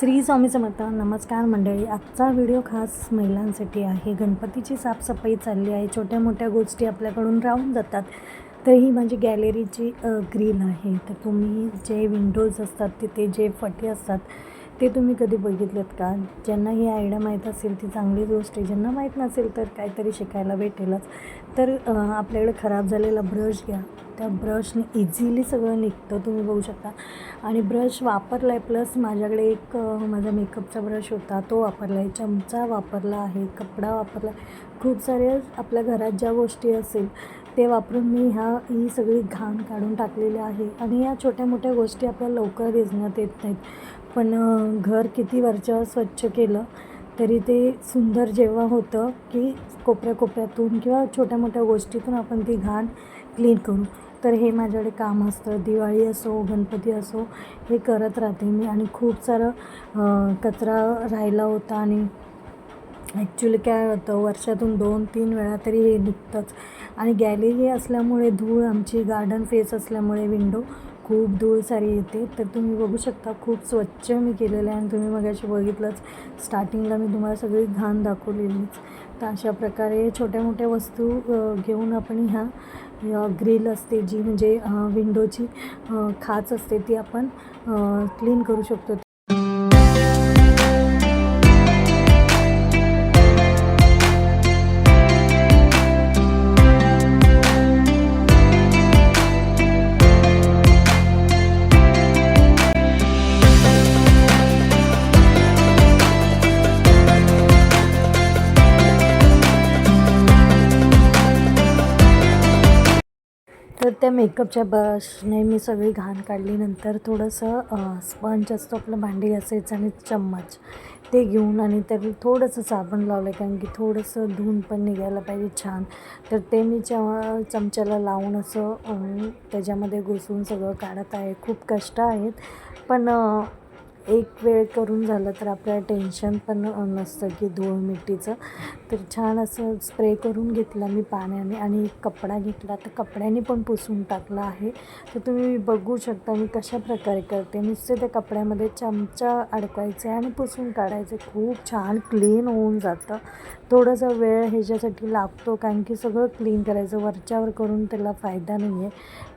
श्री स्वामी समर्थ नमस्कार मंडळी. आजचा व्हिडिओ खास महिलांसाठी आहे. गणपतीची साफसफाई चालली आहे. छोट्या मोठ्या गोष्टी आपल्याकडून राहून जातात. तर ही माझी गॅलरीची ग्रील आहे. तर तुम्ही जे विंडोज असतात तिथे जे फटे असतात ते तुम्ही कधी बघितलेत का? ज्यांना ही आयडिया माहीत असेल ती चांगली गोष्ट आहे. ज्यांना माहीत नसेल तर काहीतरी शिकायला भेटेलच. तर आपल्याकडे खराब झालेला ब्रश घ्या. त्या ब्रशने इझिली सगळं निघतं तुम्ही बघू शकता. आणि ब्रश वापरला आहे प्लस माझ्याकडे एक माझा मेकअपचा ब्रश होता तो वापरला आहे चमचा वापरला आहे कपडा वापरला. खूप साऱ्या आपल्या घरात ज्या गोष्टी असेल ते वापरून मी ह्या ही सगळी घाण काढून टाकलेली आहे. आणि या छोट्या मोठ्या गोष्टी आपल्याला लवकर दिसण्यात येत नाहीत. पण घर किती वरच्यावर स्वच्छ केलं तरी ते सुंदर जेव्हा होतं की कोपऱ्या कोपऱ्यातून किंवा छोट्या मोठ्या गोष्टीतून आपण ती घाण क्लीन करू. तर हे माझ्याकडे काम असतं. दिवाळी असो गणपती असो हे करत राहते मी. आणि खूप सारं कचरा राहिला होता आणि ॲक्च्युली काय होतं वर्षातून दोन तीन वेळा तरी हे निघतंच. आणि गॅलरी असल्यामुळे धूळ आमची गार्डन फेस असल्यामुळे विंडो खूप धूळ सारी येते. तर तुम्ही बघू शकता खूप स्वच्छ मी केलेलं आहे आणि तुम्ही मगाशी बघितलंच. स्टार्टिंगला मी तुम्हाला सगळी घाण दाखवलेलीच. तर अशा प्रकारे छोट्या मोठ्या वस्तू घेऊन आपण ह्या ग्रिल असते जी म्हणजे विंडोची खाच असते ती आपण क्लीन करू शकतो. तर त्या मेकअपच्या ब्रशने मी सगळी घाण काढली. नंतर थोडंसं स्पंज असतो आपलं भांडी घासायचं आणि चम्मच ते घेऊन आणि त्याला थोडंसं साबण लावलं कारण की थोडंसं धुऊन पण निघायला पाहिजे छान. तर ते मी च चमच्याला लावून असं त्याच्यामध्ये घुसून सगळं काढत आहे. खूप कष्ट आहेत. पण एक वेळ करून झालं तर आपल्याला टेन्शन पण नसतं की धूळ मिट्टीचं. तर छान असं स्प्रे करून घेतला मी पाण्याने आणि एक कपडा घेतला. तर कपड्याने पण पुसून टाकला आहे. तर तुम्ही बघू शकता मी कशा प्रकारे करते. नुसते त्या कपड्यामध्ये चमचा अडकवायचे आणि पुसून काढायचे. खूप छान क्लीन होऊन जातं. थोडासा वेळ ह्याच्यासाठी लागतो कारण की सगळं क्लीन करायचं. वरच्यावर करून त्याला फायदा नाही आहे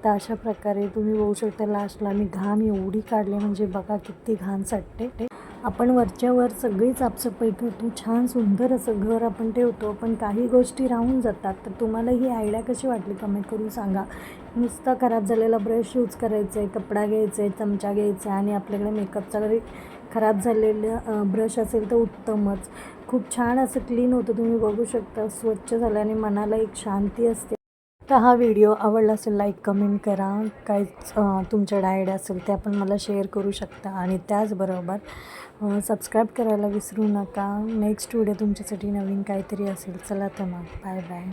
तर अशा प्रकारे तुम्ही बघू शकता लास्टला मी घाण एवढी काढली. म्हणजे बघा किती घाण साठते ते. आपण वरच्यावर सगळी साफसफाई करतो छान सुंदर असं घर आपण ठेवतो पण काही गोष्टी राहून जातात. तर तुम्हाला ही आयडिया कशी वाटली कमेंट करून सांगा. नुसता खराब झालेला ब्रश यूज करायचा आहे कपडा घ्यायचा आहे चमचा घ्यायचा आहे आणि आपल्याकडे मेकअपचा जरी खराब झालेलं ब्रश असेल तर उत्तमच. खूप छान असं क्लीन होतं तुम्ही बघू शकता. स्वच्छ झाल्याने मनाला एक शांती असते. तर हा व्हिडिओ आवडला असेल लाईक कमेंट करा. काय तुमच्या डायड असेल ते आपण मला शेअर करू शकता. आणि त्याचबरोबर सबस्क्राईब करायला विसरू नका. नेक्स्ट व्हिडिओ तुमच्यासाठी नवीन काहीतरी असेल चला तर मग. Bye bye